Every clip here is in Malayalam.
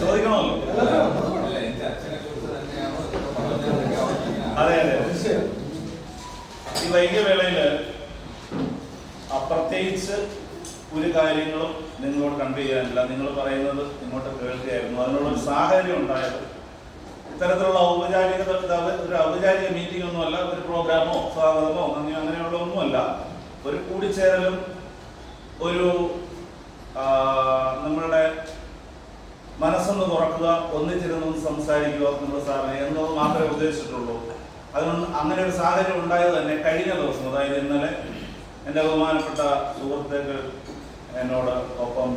ചോദിക്കണമല്ലോ. ഈ പ്രത്യേകിച്ച് ഒരു കാര്യങ്ങളും നിങ്ങളോട് കൺവേ ചെയ്യാനില്ല. നിങ്ങൾ പറയുന്നത് ഇങ്ങോട്ട് കേൾക്കുകയായിരുന്നു. അതിനോടൊരു സാഹചര്യം ഉണ്ടായത്. ഇത്തരത്തിലുള്ള ഔപചാരികത ഒരു ഔപചാരിക മീറ്റിംഗ് ഒന്നുമല്ല ഒരു പ്രോഗ്രാമോ സ്വാഗതമോ അങ്ങനെ അങ്ങനെയുള്ള ഒന്നുമല്ല. ഒരു കൂടിച്ചേരലും ഒരു നമ്മളുടെ മനസ്സൊന്ന് തുറക്കുക ഒന്നിച്ചിരുന്ന് സംസാരിക്കുക നമ്മുടെ സാറിന് എന്നത് മാത്രമേ ഉദ്ദേശിച്ചിട്ടുള്ളൂ. അതിനൊന്നും അങ്ങനെ ഒരു സാഹചര്യം ഉണ്ടായത് തന്നെ കഴിഞ്ഞ ദിവസം അതായത് ഇന്നലെ എന്റെ ബഹുമാനപ്പെട്ട സുഹൃത്തുക്കൾ എന്നോട് ഒപ്പം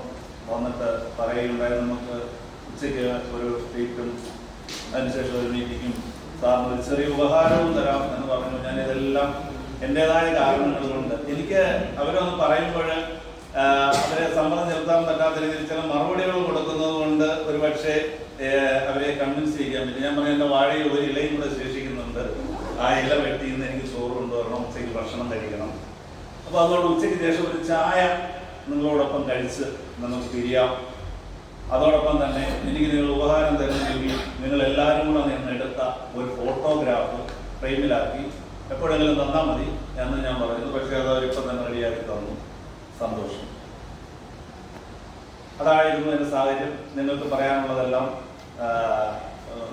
വന്നിട്ട് പറയുകയുണ്ടായി. നമുക്ക് ഉച്ചയ്ക്ക് ഒരു ട്രീറ്റും അതിനുശേഷം ഒരു മീറ്റിങ്ങും സാറിന് ഒരു ചെറിയ ഉപഹാരവും തരാം എന്ന് പറഞ്ഞു ഞാൻ ഇതെല്ലാം എന്റെതായ കാരണങ്ങൾ എനിക്ക് അവരൊന്ന് പറയുമ്പോൾ അവരെ സമ്മതം ചെലുത്താൻ പറ്റാത്ത രീതിയിൽ ചില മറുപടികൾ കൊടുക്കുന്നത് കൊണ്ട് ഒരു പക്ഷേ അവരെ കൺവിൻസ് ചെയ്യാൻ പറ്റും ഞാൻ പറഞ്ഞ എന്റെ വാഴയിൽ ഒരു ഇലയും കൂടെ ശേഷിക്കുന്നുണ്ട്. ആ ഇല വെട്ടി ഇന്ന് എനിക്ക് ചോറ് കൊണ്ടുവരണം ഉച്ചയ്ക്ക് ഭക്ഷണം കഴിക്കണം. അപ്പോൾ അതുകൊണ്ട് ഉച്ചയ്ക്ക് ശേഷം ഒരു ചായ നിങ്ങളോടൊപ്പം കഴിച്ച് നമുക്ക് പിരിയാം അതോടൊപ്പം തന്നെ എനിക്ക് നിങ്ങൾ ഉപഹാരം തരുന്നെങ്കിൽ നിങ്ങൾ എല്ലാവരും കൂടെ നിന്ന് എടുത്ത ഒരു ഫോട്ടോഗ്രാഫ് ഫ്രെയിമിലാക്കി എപ്പോഴെങ്കിലും തന്നാൽ മതി എന്ന് ഞാൻ പറയുന്നു. പക്ഷേ അത് അവരിപ്പം തന്നെ റെഡിയാക്കി തന്നു. സന്തോഷം. അതായിരുന്നു എന്റെ സാഹചര്യം. നിങ്ങൾക്ക് പറയാനുള്ളതെല്ലാം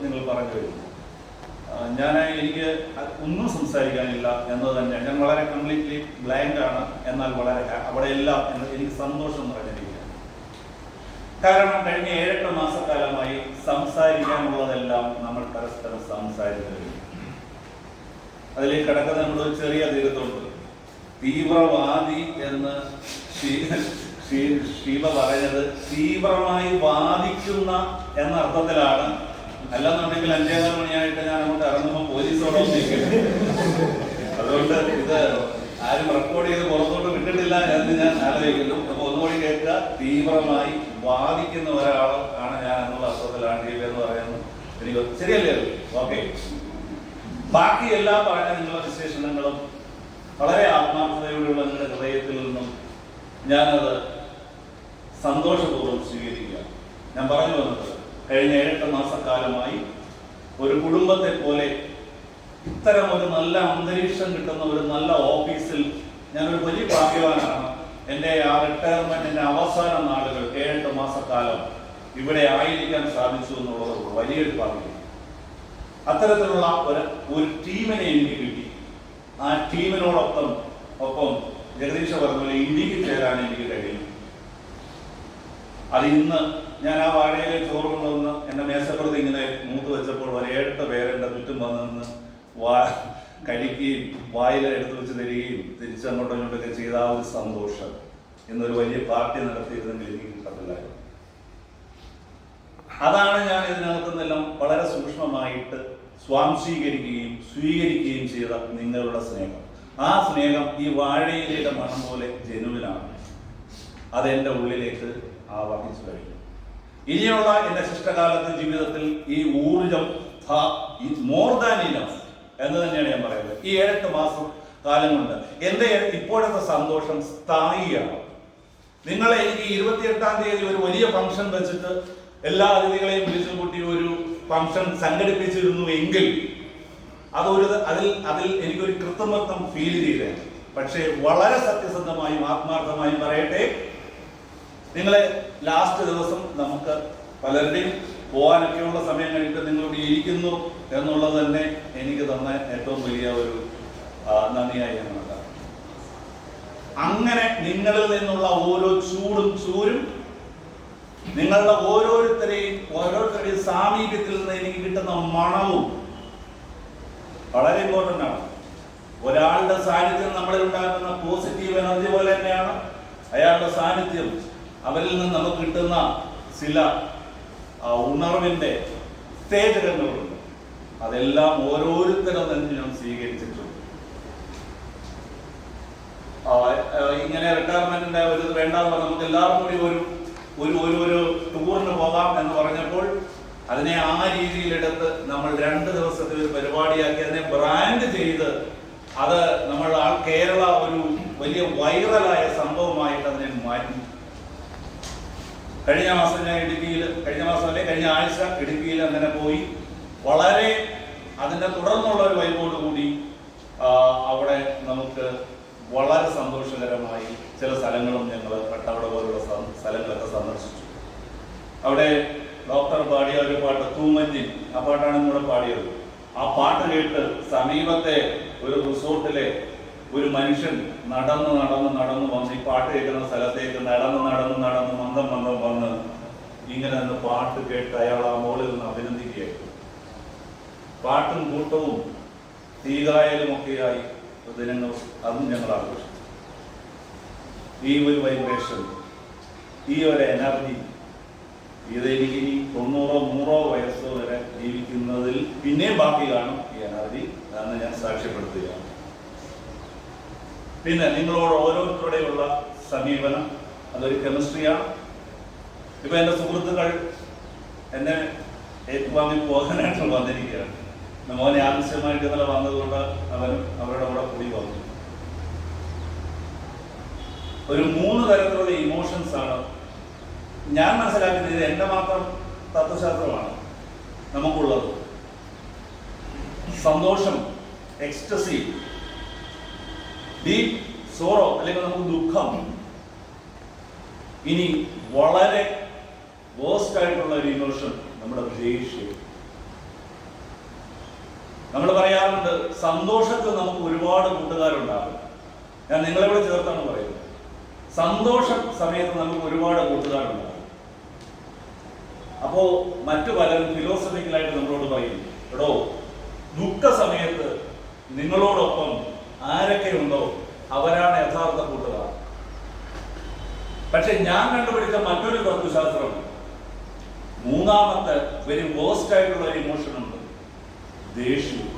നിങ്ങൾ പറഞ്ഞു കഴിഞ്ഞു. ഞാൻ എനിക്ക് ഒന്നും സംസാരിക്കാനില്ല എന്നത് തന്നെ ഞാൻ വളരെ കംപ്ലീറ്റ്ലി ബ്ലാങ്ക് ആണ്. എന്നാൽ വളരെ അവിടെ എല്ലാം എനിക്ക് സന്തോഷം നിറഞ്ഞിരിക്കുകയാണ് കാരണം കഴിഞ്ഞ ഏഴെട്ട് മാസക്കാലമായി സംസാരിക്കാനുള്ളതെല്ലാം നമ്മൾ പരസ്പരം കഴിഞ്ഞു. അതിലേക്ക് കിടക്കുന്ന ഒരു ചെറിയ തീരത്തുണ്ട് തീവ്രവാദി എന്ന് ഷീബ പറഞ്ഞത് തീവ്രമായി വാദിക്കുന്ന എന്ന അർത്ഥത്തിലാണ് അല്ലെന്നുണ്ടെങ്കിൽ അഞ്ചേകാൽ മണിയായിട്ട് ഞാൻ അങ്ങോട്ട് ഇറങ്ങുമ്പോൾ പോലീസോടെ അതുകൊണ്ട് ഇത് ആരും റെക്കോർഡ് ചെയ്ത് പുറത്തോട്ട് വിട്ടിട്ടില്ല എന്ന് ഞാൻ ആലോചിക്കുന്നു. അപ്പൊ ഒന്നുകൂടി കേൾക്കുക. തീവ്രമായി വാദിക്കുന്ന ഒരാൾ ആണ് ഞാൻ എന്നുള്ള അർത്ഥത്തിലാണ് ഷീബ എന്ന് പറയുന്നത്. എനിക്ക് ശരിയല്ലേ? ഓക്കെ. ബാക്കി എല്ലാ പറഞ്ഞ നിങ്ങളുടെ വിശേഷണങ്ങളും വളരെ ആത്മാർത്ഥതയോടെയുള്ള നിങ്ങളുടെ ഹൃദയത്തിൽ നിന്നും ഞാനത് സന്തോഷപൂർവം സ്വീകരിക്കുക. ഞാൻ പറഞ്ഞു വന്നത് കഴിഞ്ഞ ഏഴെട്ട് മാസക്കാലമായി ഒരു കുടുംബത്തെ പോലെ ഇത്തരം ഒരു നല്ല അന്തരീക്ഷം കിട്ടുന്ന ഒരു നല്ല ഓഫീസിൽ ഞാനൊരു വലിയ ഭാഗ്യവാനാണ്. എന്റെ ആ റിട്ടയർമെന്റിന്റെ അവസാന നാളുകൾ ഏഴെട്ട് മാസക്കാലം ഇവിടെ ആയിരിക്കാൻ സാധിച്ചു എന്നുള്ളത് വലിയൊരു ഭാഗ്യം. അത്തരത്തിലുള്ള ഒരു ഒരു ടീമിനെ എനിക്ക് കിട്ടി. ആ ടീമിനോടൊപ്പം ഒപ്പം ജഗദീഷ് പറഞ്ഞ പോലെ ഇന്ത്യയ്ക്ക് ചേരാൻ എനിക്ക് കഴിയും. അത് ഇന്ന് ഞാൻ ആ വാഴയിലെ ചോറ് കൊണ്ടുവന്ന് എന്റെ മേശപ്പുറത്ത് ഇങ്ങനെ മൂത്ത് വെച്ചപ്പോൾ ഒരു പേരെന്റെ ചുറ്റും വന്ന് വാ കഴിക്കുകയും വായിൽ എടുത്തു വെച്ച് തരികയും തിരിച്ചങ്ങോട്ടും ഇങ്ങോട്ടൊക്കെ ചെയ്ത ആ ഒരു സന്തോഷം എന്നൊരു വലിയ പാർട്ടി നടത്തിയിരുന്നെങ്കിൽ എനിക്ക് കിട്ടത്തില്ലായിരുന്നു. അതാണ് ഞാൻ ഇതിനകത്തുനിന്നെല്ലാം വളരെ സൂക്ഷ്മമായിട്ട് സ്വാംശീകരിക്കുകയും സ്വീകരിക്കുകയും ചെയ്ത നിങ്ങളുടെ സ്നേഹം. ആ സ്നേഹം ഈ വാഴയിലയുടെ മണം പോലെ ജനുവിനാണ് അതെന്റെ ഉള്ളിലേക്ക് ആവാഹിച്ചു കഴിഞ്ഞു. ഇനിയുള്ള എന്റെ ശിഷ്ടകാലത്തെ ജീവിതത്തിൽ ഈ ഊർജം മോർ ദാൻ ഇനഫ് എന്ന് തന്നെയാണ് ഞാൻ പറയുന്നത്. ഈ ഏഴെട്ട് മാസം കാലം കൊണ്ട് എന്റെ ഇപ്പോഴത്തെ സന്തോഷം സ്ഥായിയാണ്. നിങ്ങളെ എനിക്ക് ഇരുപത്തിയെട്ടാം തീയതി ഒരു വലിയ ഫംഗ്ഷൻ വെച്ചിട്ട് എല്ലാ അതിഥികളെയും വിളിച്ചു കൂട്ടി ഒരു ഫംഗ്ഷൻ സംഘടിപ്പിച്ചിരുന്നു എങ്കിൽ അതൊരു അതിൽ അതിൽ എനിക്കൊരു കൃത്രിമത്വം ഫീൽ ചെയ്തേ പക്ഷേ വളരെ സത്യസന്ധമായും ആത്മാർത്ഥമായും പറയട്ടെ നിങ്ങളെ ലാസ്റ്റ് ദിവസം നമുക്ക് പലരുടെയും പോകാനൊക്കെയുള്ള സമയം കഴിഞ്ഞിട്ട് നിങ്ങളിവിടെ ഇരിക്കുന്നു എന്നുള്ളത് തന്നെ എനിക്ക് തന്ന ഏറ്റവും വലിയ ഒരു നന്ദിയായി ഞാൻ അങ്ങനെ നിങ്ങളിൽ നിന്നുള്ള ഓരോ ചൂടും ചൂരും നിങ്ങളുടെ ഓരോരുത്തരെയും ഓരോരുത്തരുടെയും സാമീപ്യത്തിൽ നിന്ന് എനിക്ക് കിട്ടുന്ന മണവും വളരെ ഇമ്പോർട്ടന്റ് ആണ്. ഒരാളുടെ സാന്നിധ്യം നമ്മളിൽ ഉണ്ടാക്കുന്ന പോസിറ്റീവ് എനർജി പോലെ തന്നെയാണ് അയാളുടെ സാന്നിധ്യം അവരിൽ നിന്ന് നമുക്ക് കിട്ടുന്ന ചില ഉണർവിന്റെ ഉത്തേജകങ്ങളുണ്ട്. അതെല്ലാം ഓരോരുത്തരും തന്നെ ഞാൻ സ്വീകരിച്ചിട്ടുണ്ട്. ഇങ്ങനെ റിട്ടയർമെന്റിന്റെ ഒരു വേണ്ടാന്ന് പറഞ്ഞാൽ നമുക്ക് എല്ലാവർക്കും കൂടി ഒരു ഒരു ഒരു ഒരു ടൂറിന് പോകാം എന്ന് പറഞ്ഞപ്പോൾ അതിനെ ആ രീതിയിലെടുത്ത് നമ്മൾ രണ്ട് ദിവസത്തെ ഒരു പരിപാടിയാക്കി അതിനെ ബ്രാൻഡ് ചെയ്ത് അത് നമ്മൾ ആ കേരള ഒരു വലിയ വൈറലായ സംഭവമായിട്ട് അതിനെ മാറ്റി. കഴിഞ്ഞ മാസം ഞാൻ ഇടുക്കിയിൽ കഴിഞ്ഞ മാസം അല്ലെ കഴിഞ്ഞ ആഴ്ച ഇടുക്കിയിൽ അങ്ങനെ പോയി. വളരെ അതിന്റെ തുടർന്നുള്ള ഒരു വൈബോട് കൂടി അവിടെ നമുക്ക് വളരെ സന്തോഷകരമായി ചില സ്ഥലങ്ങളും ഞങ്ങൾ പട്ടവട പോലുള്ള സ്ഥ- സ്ഥലങ്ങളൊക്കെ സന്ദർശിച്ചു. അവിടെ ഡോക്ടർ പാടിയ ഒരു പാട്ട് തൂമഞ്ചിൻ. ആ പാട്ടാണ് നമ്മുടെ പാടിയത്. ആ പാട്ട് കേട്ട് സമീപത്തെ ഒരു റിസോർട്ടിലെ ഒരു മനുഷ്യൻ നടന്ന് നടന്ന് നടന്ന് വന്ന് ഈ പാട്ട് കേൾക്കുന്ന സ്ഥലത്തേക്ക് നടന്ന് നടന്ന് നടന്ന് മന്ദം മന്ദം വന്ന് ഇങ്ങനെ നിന്ന് പാട്ട് കേട്ട് അയാൾ ആ മോളിൽ നിന്ന് അഭിനന്ദിക്കുകയായിരുന്നു. പാട്ടും കൂട്ടവും തീകായലും ഒക്കെയായി ദിനങ്ങൾ അതും ഞങ്ങൾ ആഘോഷിച്ചു ഈ ഒരു വൈബ്രേഷൻ ഈ ഒരു എനർജി ഇത് എനിക്ക് ഇനി തൊണ്ണൂറോ നൂറോ വയസ്സോ വരെ ജീവിക്കുന്നതിൽ പിന്നെയും ബാക്കി കാണും ഈ എനർജി എന്ന് ഞാൻ സാക്ഷ്യപ്പെടുത്തുകയാണ്. പിന്നെ നിങ്ങളോട് ഓരോരുത്തരുടെയുള്ള സമീപനം അതൊരു കെമിസ്ട്രിയാണ്. ഇപ്പൊ എന്റെ സുഹൃത്തുക്കൾ എന്നെ ഏറ്റുവാങ്ങി പോകാനായിട്ട് വന്നിരിക്കുകയാണ്. മോനെ ആവശ്യമായിട്ട് ഇന്നലെ വന്നതുകൊണ്ട് അവൻ അവരുടെ കൂടെ കൂടി വന്നു. ഒരു മൂന്ന് തരത്തിലുള്ള ഇമോഷൻസ് ആണ്. ഞാൻ മനസ്സിലാക്കുന്നത് ഇത് എന്റെ മാത്രം തത്വശാസ്ത്രമാണ്. നമുക്കുള്ളത്. സന്തോഷം എക്സ്റ്റസി ഡീപ് സോറോ അല്ലെങ്കിൽ നമുക്ക് ദുഃഖം. ഇനി വളരെ വേസ്റ്റ് ആയിട്ടുള്ള ഒരു ഇമോഷൻ നമ്മുടെ ദേഷ്യം നമ്മൾ പറയാറുണ്ട് സന്തോഷത്തിൽ നമുക്ക് ഒരുപാട് കൂട്ടുകാരുണ്ടാകും. ഞാൻ നിങ്ങളെ കൂടെ ചേർത്താണ് പറയുന്നത്. സന്തോഷ സമയത്ത് നമുക്ക് ഒരുപാട് കൂട്ടുകാരുണ്ടാകും. അപ്പോ മറ്റു പലരും ഫിലോസഫിക്കലായിട്ട് നമ്മളോട് പറയും എടോ ദുഃഖ സമയത്ത് നിങ്ങളോടൊപ്പം ആരൊക്കെ ഉണ്ടോ അവരാണ് യഥാർത്ഥ കൂട്ടുകാർ. പക്ഷെ ഞാൻ കണ്ടുപിടിച്ച മറ്റൊരു തത്വശാസ്ത്രം മൂന്നാമത്തെ വെരി വേസ്റ്റ് ആയിട്ടുള്ള ഒരു ഇമോഷൻ ദേഷ്യം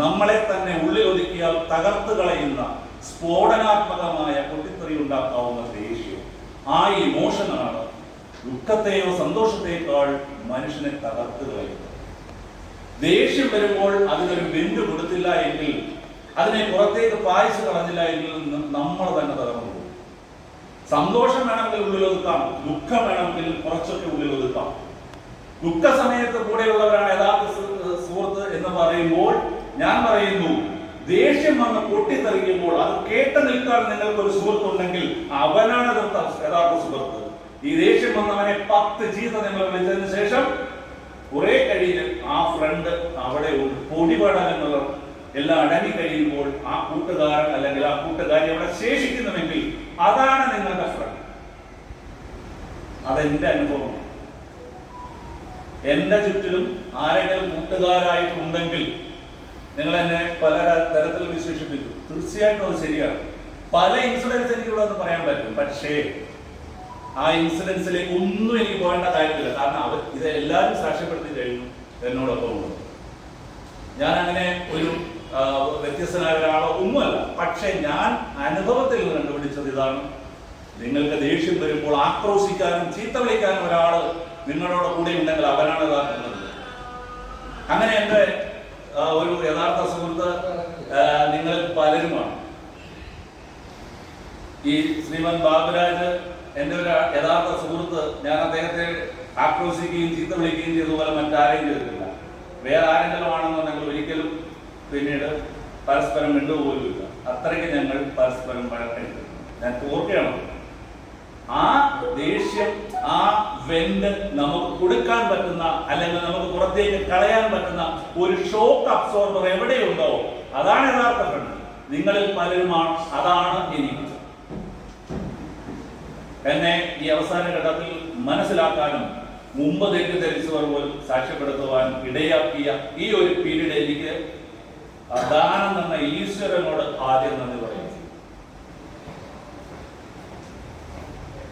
നമ്മളെ തന്നെ ഉള്ളിൽ ഒതുക്കിയാൽ തകർത്ത് കളയുന്ന സ്ഫോടനാത്മകമായ പൊട്ടിത്തെറി ഉണ്ടാക്കാവുന്ന ദേഷ്യം. ആ ഇമോഷനാണ് ദുഃഖത്തെയോ സന്തോഷത്തെക്കാൾ മനുഷ്യനെ തകർത്ത് കളയുന്നത്. ദേഷ്യം വരുമ്പോൾ അതിനൊരു ബെൻഡ് കൊടുത്തില്ല എങ്കിൽ അതിനെ പുറത്തേക്ക് പായിച്ചു കളഞ്ഞില്ല എങ്കിൽ നമ്മൾ തന്നെ തകർന്നു പോകും. സന്തോഷം വേണമെങ്കിൽ ഉള്ളിൽ ഒതുക്കാം ദുഃഖം വേണമെങ്കിൽ കുറച്ചൊക്കെ ഉള്ളിൽ ഒതുക്കാം ദുഃഖ സമയത്ത് കൂടെയുള്ളവരാണ് യഥാർത്ഥ എന്ന് പറയുമ്പോൾ ഞാൻ പറയുന്നു ദേഷ്യം വന്ന് പൊട്ടിത്തെറിക്കുമ്പോൾ അത് കേട്ട് നിൽക്കാൻ നിങ്ങൾക്ക് ഒരു സുഹൃത്തുണ്ടെങ്കിൽ അവനാണ് യഥാർത്ഥ സുഹൃത്ത്. ഈ ദേഷ്യം വന്നവനെ പത്ത് ചീത്ത നിങ്ങൾ വിളിച്ചതിന് ശേഷം കുറെ കഴിഞ്ഞ് ആ ഫ്രണ്ട് അവിടെ ഉണ്ട്. എന്നുള്ള എല്ലാം അടങ്ങി കഴിയുമ്പോൾ ആ കൂട്ടുകാരൻ അല്ലെങ്കിൽ ആ കൂട്ടുകാരി അവിടെ ശേഷിക്കുന്നുവെങ്കിൽ അതാണ് നിങ്ങളുടെ ഫ്രണ്ട് അതെന്റെ അനുഭവമാണ്. എന്റെ ചുറ്റിലും ആരെങ്കിലും കൂട്ടുകാരായിട്ടുണ്ടെങ്കിൽ നിങ്ങൾ എന്നെ പല തരത്തിൽ വിശേഷിപ്പിച്ചു തീർച്ചയായിട്ടും അത് ശരിയാണ്. പല ഇൻസിഡൻസ് എനിക്ക് ഇവിടെ പറയാൻ പറ്റും പക്ഷേ ആ ഇൻസിഡൻസിലേക്ക് ഒന്നും എനിക്ക് പോകേണ്ട കാര്യമില്ല. കാരണം അവർ ഇത് എല്ലാവരും സാക്ഷ്യപ്പെടുത്തി കഴിഞ്ഞു എന്നോടൊപ്പം ഉള്ളത് ഞാൻ അങ്ങനെ ഒരു വ്യത്യസ്തനായ ഒരാളോ ഒന്നുമല്ല. പക്ഷേ ഞാൻ അനുഭവത്തിൽ നിന്ന് കണ്ടുപിടിച്ചത് ഇതാണ്. നിങ്ങൾക്ക് ദേഷ്യം വരുമ്പോൾ ആക്രോശിക്കാനും ചീത്ത വിളിക്കാനും ഒരാൾ നിങ്ങളോട് കൂടെ ഉണ്ടെങ്കിൽ അവനാണ് യഥാർത്ഥ അങ്ങനെ എന്റെ ഒരു യഥാർത്ഥ സുഹൃത്ത് നിങ്ങൾ പലരുമാണ്. ഈ ശ്രീമൻ ബാബുരാജ് എന്റെ ഒരു യഥാർത്ഥ സുഹൃത്ത് ഞാൻ അദ്ദേഹത്തെ ആക്രോശിക്കുകയും ചീത്ത വിളിക്കുകയും ചെയ്തതുപോലെ മറ്റാരെയും ചെയ്തിട്ടില്ല. വേറെ ആരെങ്കിലും ആണെന്നുണ്ടെങ്കിൽ ഒരിക്കലും പിന്നീട് പരസ്പരം മിണ്ടുപോലുമില്ല. അത്രയ്ക്ക് ഞങ്ങൾ പരസ്പരം വഴക്കരുത് ഞാൻ ഓർക്കുകയാണ്. ആ ദേഷ്യം ആ വെന്റ് നമുക്ക് കൊടുക്കാൻ പറ്റുന്ന അല്ലെങ്കിൽ നമുക്ക് പുറത്തേക്ക് കളയാൻ പറ്റുന്ന ഒരു ഷോക്ക് അബ്സോർബർ എവിടെയുണ്ടോ അതാണ് യഥാർത്ഥ ഫ്രണ്ട് നിങ്ങളിൽ പലരുമാണ് അതാണ് എനിക്ക് എന്നെ ഈ അവസാന ഘട്ടത്തിൽ മനസ്സിലാക്കാനും മുമ്പ് തെറ്റിദ്ധരിച്ചവർ പോലും സാക്ഷ്യപ്പെടുത്തുവാൻ ഇടയാക്കിയ ഈ ഒരു പീരീഡ് എനിക്ക് ദാനം തന്ന ഈശ്വരനോട് ആദ്യം നന്ദി പറയുന്നു.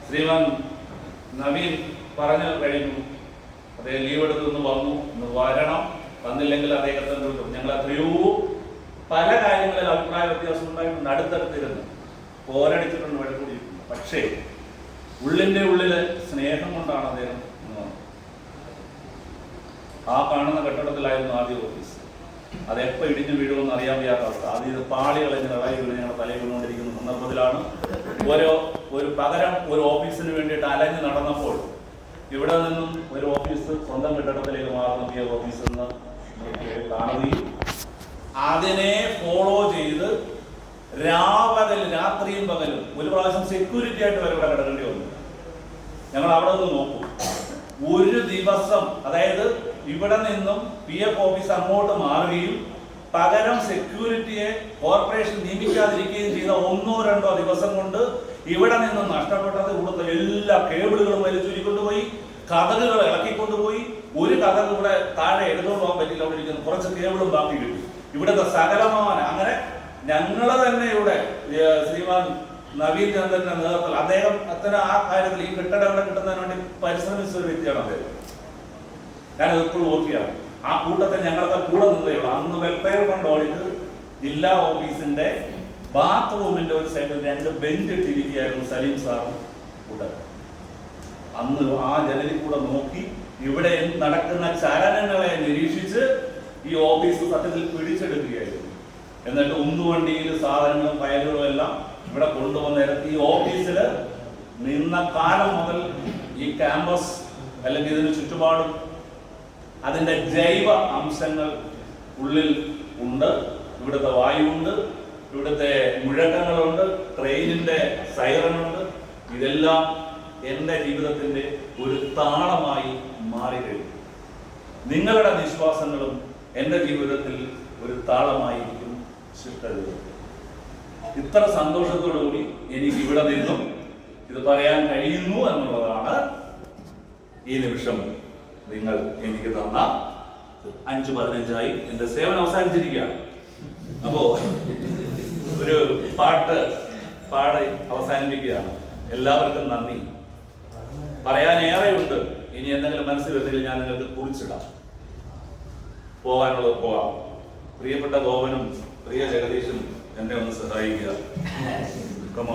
ശ്രീമാൻ നവീൻ പറഞ്ഞു കഴിഞ്ഞു. അദ്ദേഹം ലീവ് എടുത്തു നിന്ന് വന്നു. ഇന്ന് വരണം. വന്നില്ലെങ്കിൽ അദ്ദേഹത്തെ വിളിക്കും ഞങ്ങൾ എത്രയോ പല കാര്യങ്ങളിൽ അഭിപ്രായ വ്യത്യാസം ഉണ്ടായിട്ടുണ്ട്. അടുത്തടുത്തിരുന്ന്. പോരടിച്ചിട്ടുണ്ട് വഴികൂടിയിട്ടുണ്ട് പക്ഷേ ഉള്ളിന്റെ ഉള്ളിൽ സ്നേഹം കൊണ്ടാണ് അദ്ദേഹം ആ കാണുന്ന കെട്ടിടത്തിലായിരുന്നു ആദ്യ ഓഫീസ്. അത് എപ്പോ ഇടിഞ്ഞു വീഴുമെന്ന് അറിയാൻ വയ്യാത്ത അവസ്ഥ. അത് ഇത് പാളികൾ വീണ് ഞങ്ങളുടെ തലയിൽ വീണുകൊണ്ടിരിക്കുന്ന സന്ദർഭത്തിലാണ് ഓരോ ഒരു പകരം ഒരു ഓഫീസിന് വേണ്ടിയിട്ട് അലഞ്ഞ് നടന്നപ്പോൾ ഇവിടെ നിന്നും ഒരു ഓഫീസ് സ്വന്തം കെട്ടിടത്തിലേക്ക് മാറുന്ന പി എഫ് ഓഫീസിൽ നിന്ന് കാണുകയും അതിനെ ഫോളോ ചെയ്ത് രാപകൽ രാത്രിയും പകലും ഒരു പ്രാവശ്യം സെക്യൂരിറ്റി ആയിട്ട് വരെ ഇവിടെ കിടക്കേണ്ടി വന്നു. ഞങ്ങൾ അവിടെ നിന്ന് നോക്കും. ഒരു ദിവസം അതായത് ഇവിടെ നിന്നും പി എഫ് ഓഫീസ് അങ്ങോട്ട് മാറുകയും പകരം സെക്യൂരിറ്റിയെ കോർപ്പറേഷൻ നിയമിക്കാതിരിക്കുകയും ചെയ്ത ഒന്നോ രണ്ടോ ദിവസം കൊണ്ട് ഇവിടെ നിന്നും നഷ്ടപ്പെട്ടത് ഇവിടുത്തെ എല്ലാ കേബിളുകളും വലിച്ചുരുക്കൊണ്ടുപോയി കഥകുകൾ ഇളക്കിക്കൊണ്ടുപോയി. ഒരു കഥക് ഇവിടെ താഴെ എടുത്തുകൊണ്ട് പോകാൻ പറ്റില്ല അവിടെ ഇരിക്കുന്നു. കുറച്ച് കേബിളും ബാക്കി കിട്ടി. ഇവിടുത്തെ സകലമാന അങ്ങനെ ഞങ്ങളെ തന്നെ ഇവിടെ ശ്രീമാൻ നവീൻ ചന്ദ്രന്റെ നേതൃത്വത്തിൽ അദ്ദേഹം അത്തരം ആ കാര്യത്തിൽ ഈ കെട്ടിടം ഇവിടെ കിട്ടുന്നതിന് വേണ്ടി പരിശ്രമിച്ച ഒരു വ്യക്തിയാണ് അദ്ദേഹം. ഞാനത് എപ്പോഴും ഓർക്കുകയാണ്. ആ കൂട്ടത്തിൽ ഞങ്ങളുടെ കൂടെ നിന്നതേയുള്ളൂ അന്ന് വെൽഫെയർ ഫണ്ട് ഓഡിറ്റ് ജില്ലാ ഓഫീസിന്റെ ബാത്റൂമിന്റെ ഒരു സൈഡിൽ രണ്ട് ബെഞ്ച് ഇട്ടിരിക്കുകയായിരുന്നു സലീം സാറും കൂടെ. അന്ന് ആ ജനലിൽ കൂടെ നോക്കി ഇവിടെ നടക്കുന്ന ചലനങ്ങളെ നിരീക്ഷിച്ച് ഈ ഓഫീസ് സത്യത്തിൽ പിടിച്ചെടുക്കുകയായിരുന്നു. എന്നിട്ട് ഉന്തുവണ്ടിയിൽ സാധനങ്ങളും ഫയലുകളും എല്ലാം ഇവിടെ കൊണ്ടുവന്നിരത്തി ഈ ഓഫീസിൽ നിന്ന കാലം മുതൽ ഈ ക്യാമ്പസ് അല്ലെങ്കിൽ ഇതിന് ചുറ്റുപാടും അതിന്റെ ജൈവ അംശങ്ങൾ ഉള്ളിൽ ഉണ്ട്. ഇവിടുത്തെ വായുണ്ട് ഇവിടുത്തെ മുഴക്കങ്ങളുണ്ട് ട്രെയിനിന്റെ സൈറനുണ്ട് ഇതെല്ലാം എന്റെ ജീവിതത്തിന്റെ ഒരു താളമായി മാറി കഴിഞ്ഞു. നിങ്ങളുടെ വിശ്വാസങ്ങളും എന്റെ ജീവിതത്തിൽ ഒരു താളമായിരിക്കും ശിഷ്ടജീവിതത്തിൽ ഇത്ര സന്തോഷത്തോടുകൂടി എനിക്ക് ഇവിടെ നിന്നും ഇത് പറയാൻ കഴിയുന്നു എന്നുള്ളതാണ് ഈ നിമിഷം. നിങ്ങൾ എനിക്ക് തന്ന അഞ്ചു പതിനഞ്ചായി എന്റെ സേവനം അവസാനിച്ചിരിക്കുകയാണ്. അപ്പോ ഒരു പാട്ട് പാടി അവസാനിപ്പിക്കുകയാണ്. എല്ലാവർക്കും നന്ദി. പറയാൻ ഏറെയുണ്ട് ഇനി എന്തെങ്കിലും മനസ്സിൽ വരുന്നെങ്കിൽ ഞാൻ നിങ്ങൾക്ക് കുറിച്ചിടാം. പോകാനുള്ളത് പോവാം. പ്രിയപ്പെട്ട ഗോവനും പ്രിയ ജഗദീഷും എന്നെ ഒന്ന് സഹായിക്കുക.